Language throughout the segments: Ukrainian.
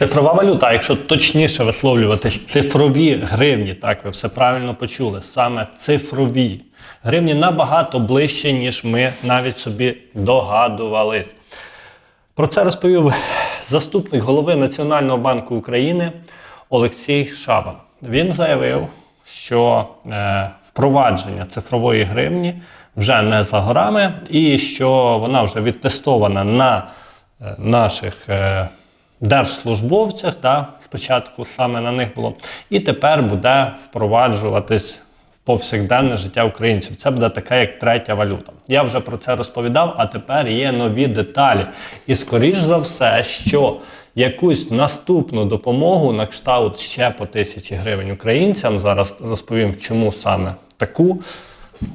Цифрова валюта, якщо точніше висловлювати цифрові гривні, так ви все правильно почули. Саме цифрові гривні набагато ближче, ніж ми навіть собі догадувались. Про це розповів заступник голови Національного банку України Олексій Шаба. Він заявив, що е, впровадження цифрової гривні вже не за горами, і що вона вже відтестована на е, наших е, держслужбовцях. Да, спочатку саме на них було, і тепер буде впроваджуватись в повсякденне життя українців. Це буде така, як третя валюта. Я вже про це розповідав, а тепер є нові деталі. І скоріш за все, що якусь наступну допомогу на кшталт ще по тисячі гривень українцям. Зараз розповім, чому саме таку.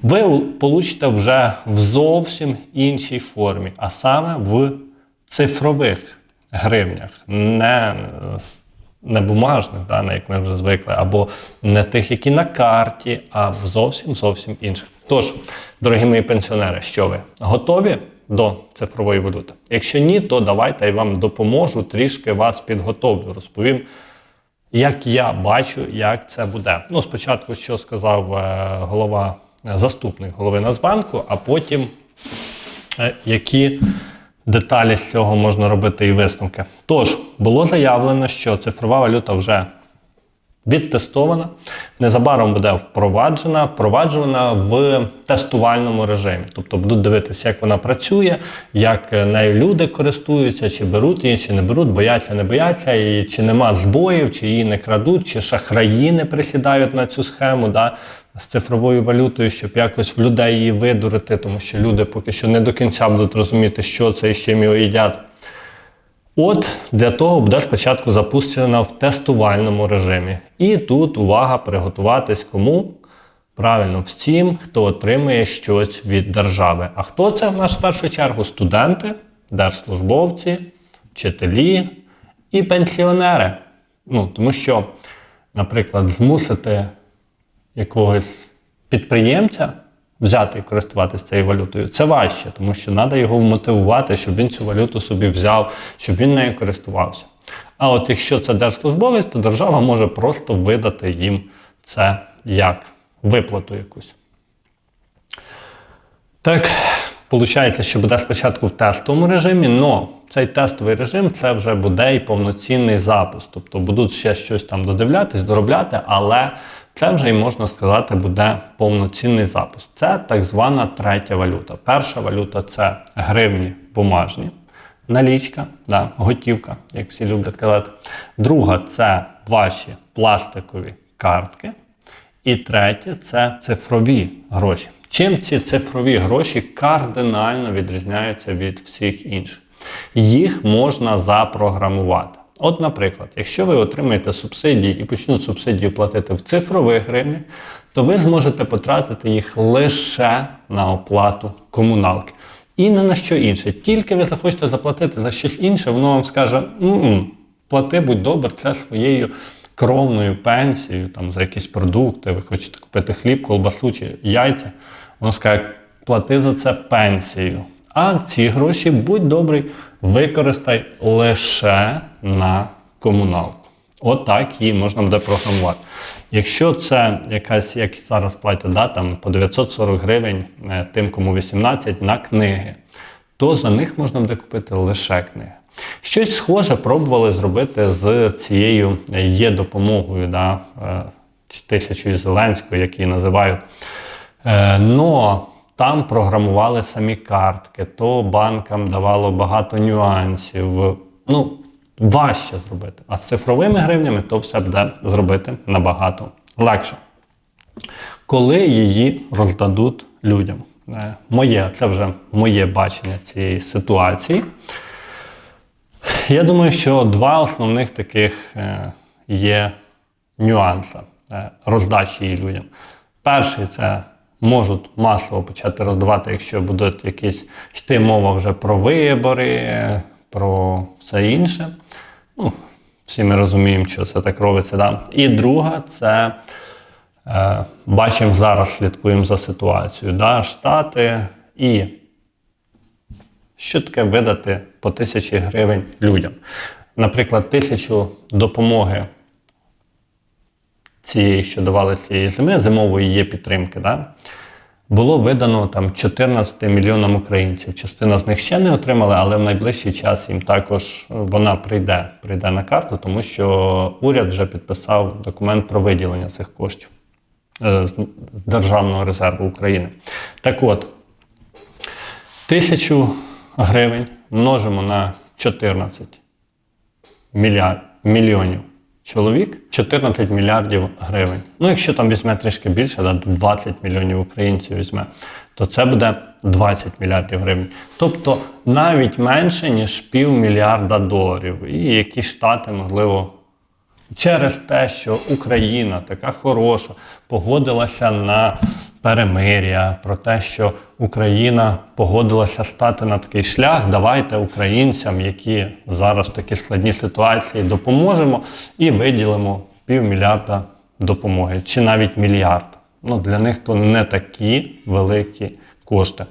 Ви получите вже в зовсім іншій формі, а саме в цифрових гривнях, не, не бумажних, да, як ми вже звикли, або не тих, які на карті, а в зовсім зовсім інших. Тож, дорогі мої пенсіонери, що ви готові до цифрової валюти? Якщо ні, то давайте я вам допоможу, трішки вас підготовлю. Розповім, як я бачу, як це буде. Ну, спочатку, що сказав е, голова, е, заступник голови Нацбанку, а потім е, які деталі з цього можна робити і висновки. Тож, було заявлено, що цифрова валюта вже відтестована, незабаром буде впроваджена, впроваджена в тестувальному режимі. Тобто будуть дивитися, як вона працює, як нею люди користуються, чи беруть її, чи не беруть, бояться, не бояться, і чи нема збоїв, чи її не крадуть, чи шахраї не присідають на цю схему да, з цифровою валютою, щоб якось в людей її видурити, тому що люди поки що не до кінця будуть розуміти, що це і з чим його їдять. От для того буде спочатку запущена в тестувальному режимі. І тут увага приготуватись кому? Правильно, всім, хто отримує щось від держави. А хто це в нас в першу чергу? Студенти, держслужбовці, вчителі і пенсіонери. Ну, тому що, наприклад, змусити якогось підприємця взяти і користуватися цією валютою, це важче, тому що треба його вмотивувати, щоб він цю валюту собі взяв, щоб він нею користувався. А от якщо це держслужбовець, то держава може просто видати їм це як виплату якусь. Так, виходить, що буде спочатку в тестовому режимі, але цей тестовий режим це вже буде і повноцінний запуск. Тобто будуть ще щось там додивлятись, доробляти, але це вже і можна сказати буде повноцінний запуск. Це так звана третя валюта. Перша валюта це гривні бумажні, налічка, да, готівка, як всі люблять казати. Друга це ваші пластикові картки. І третє це цифрові гроші. Чим ці цифрові гроші кардинально відрізняються від всіх інших? Їх можна запрограмувати. От, наприклад, якщо ви отримаєте субсидії і почнуть субсидію платити в цифрових гривнях, то ви зможете потратити їх лише на оплату комуналки. І не на що інше. Тільки ви захочете заплатити за щось інше, воно вам скаже: «М-м, плати, будь добр, це своєю кровною пенсією, там за якісь продукти, ви хочете купити хліб, колбасу чи яйця. Воно скаже, плати за це пенсію. А ці гроші, будь добрий, використай лише на комуналку. От так її можна буде програмувати. Якщо це якась, як зараз платять, да, там по 940 гривень е, тим, кому 18 на книги, то за них можна буде купити лише книги. Щось схоже пробували зробити з цією є допомогою, да, е, тисячою Зеленською, як її називають. Е, Но там програмували самі картки, то банкам давало багато нюансів. Ну, важче зробити. А з цифровими гривнями то все буде зробити набагато легше. Коли її роздадуть людям. Е, Моє, це вже моє бачення цієї ситуації. Я думаю, що два основних таких е, є нюанси е, роздачі її людям. Перший це можуть масово почати роздавати, якщо будуть якісь йти мова вже про вибори, про все інше. Ну, всі ми розуміємо, що це так робиться. Да? І друга це е, бачимо зараз, слідкуємо за ситуацією. Да? Штати і що таке видати по тисячі гривень людям. наприклад, тисячу допомоги цієї, що давали цієї зими, зимової є підтримки, да? було видано там 14 мільйонам українців. Частина з них ще не отримали, але в найближчий час їм також е, вона прийде, прийде на карту, тому що уряд вже підписав документ про виділення цих коштів е, з Державного резерву України. Так от, тисячу гривень множимо на 14 мільярд, мільйонів чоловік 14 мільярдів гривень. Ну, якщо там візьме трішки більше, да, 20 мільйонів українців візьме, то це буде 20 мільярдів гривень. Тобто навіть менше, ніж півмільярда доларів. І які штати, можливо, через те, що Україна така хороша, погодилася на перемир'я, про те, що Україна погодилася стати на такий шлях. Давайте українцям, які зараз в такій складній ситуації, допоможемо і виділимо півмільярда допомоги, чи навіть мільярд. Ну, для них то не такі великі кошти.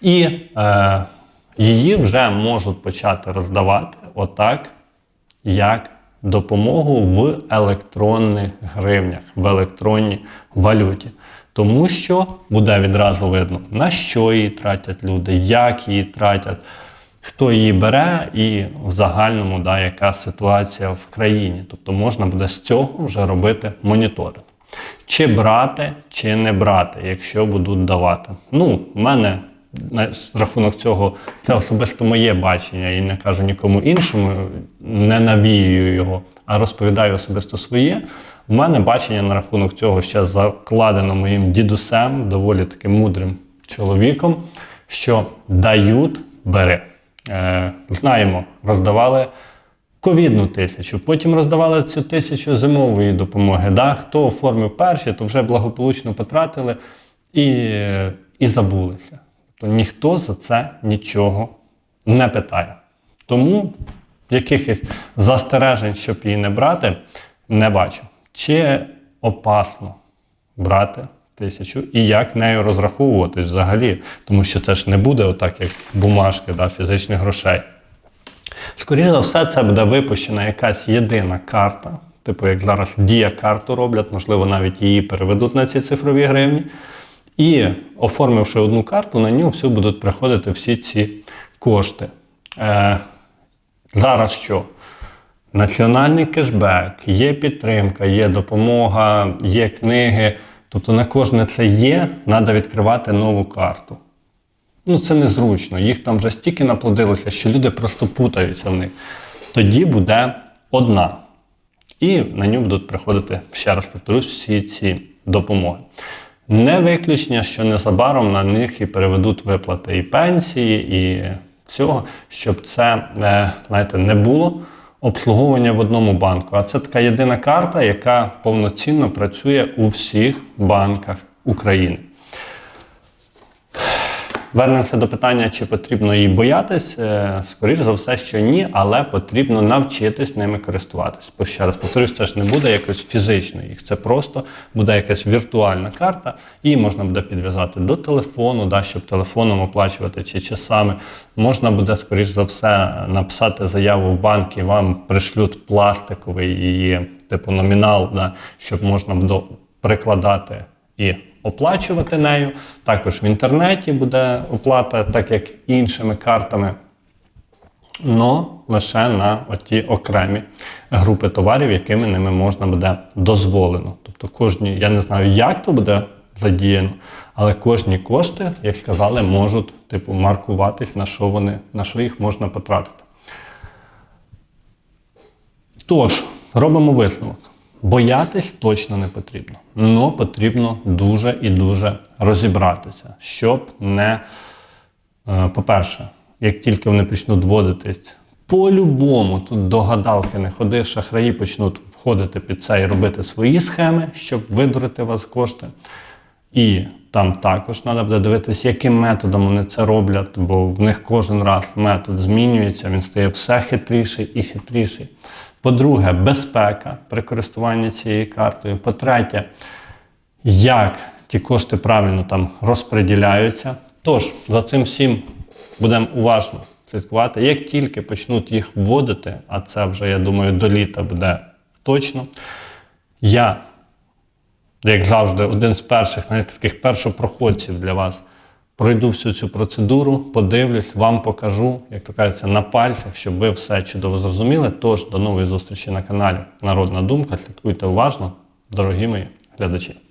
І е, її вже можуть почати роздавати отак, як допомогу в електронних гривнях, в електронній валюті. Тому що буде відразу видно, на що її тратять люди, як її тратять, хто її бере, і в загальному да, яка ситуація в країні. Тобто можна буде з цього вже робити моніторинг. Чи брати, чи не брати, якщо будуть давати. Ну, в мене на рахунок цього це особисто моє бачення і не кажу нікому іншому, не навіюю його, а розповідаю особисто своє. У мене бачення на рахунок цього ще закладено моїм дідусем, доволі таким мудрим чоловіком, що дають, бери. Е, знаємо, роздавали ковідну тисячу, потім роздавали цю тисячу зимової допомоги. Да? Хто оформив перші, то вже благополучно потратили і, і забулися. Тобто ніхто за це нічого не питає. Тому якихось застережень, щоб її не брати, не бачу. Чи опасно брати тисячу і як нею розраховуватись взагалі? Тому що це ж не буде отак, як бумажки да, фізичних грошей. Скоріше за все, це буде випущена якась єдина карта, типу як зараз дія карту роблять, можливо, навіть її переведуть на ці цифрові гривні. І оформивши одну карту, на нього всю будуть приходити всі ці кошти. Е, зараз що? Національний кешбек, є підтримка, є допомога, є книги. Тобто на кожне це є, треба відкривати нову карту. Ну, це незручно. Їх там вже стільки наплодилося, що люди просто путаються в них. Тоді буде одна. І на нього будуть приходити, ще раз повторюсь, всі ці допомоги. Не виключення, що незабаром на них і переведуть виплати і пенсії, і всього, щоб це е, знаєте, не було обслуговування в одному банку. А це така єдина карта, яка повноцінно працює у всіх банках України. Вернемося до питання, чи потрібно її боятись. Е, Скоріше за все, що ні, але потрібно навчитись ними користуватись. Бо ще раз повторюсь, це ж не буде якось фізично їх. Це просто буде якась віртуальна карта, і можна буде підв'язати до телефону, да, щоб телефоном оплачувати чи часами. Можна буде, скоріш за все, написати заяву в банк і вам пришлють пластиковий її, типу номінал, да, щоб можна буде прикладати і оплачувати нею. Також в інтернеті буде оплата, так як іншими картами. Но лише на оті окремі групи товарів, якими ними можна буде дозволено. Тобто кожні, я не знаю, як то буде задіяно, але кожні кошти, як сказали, можуть типу маркуватись, на що вони, на що їх можна потратити. Тож, робимо висновок. Боятись точно не потрібно. але потрібно дуже і дуже розібратися, щоб не, е, по-перше, як тільки вони почнуть вводитись, по-любому тут до гадалки не ходи, шахраї почнуть входити під це і робити свої схеми, щоб видурити вас кошти. І там також треба буде дивитися, яким методом вони це роблять, бо в них кожен раз метод змінюється, він стає все хитріший і хитріший. По-друге, безпека при користуванні цією картою. По-третє, як ті кошти правильно там розподіляються. Тож, за цим всім будемо уважно слідкувати. Як тільки почнуть їх вводити, а це вже, я думаю, до літа буде точно, я, як завжди, один з перших, навіть таких першопроходців для вас, пройду всю цю процедуру, подивлюсь, вам покажу, як то кажеться, на пальцях, щоб ви все чудово зрозуміли. Тож до нової зустрічі на каналі Народна Думка. Слідкуйте уважно, дорогі мої глядачі.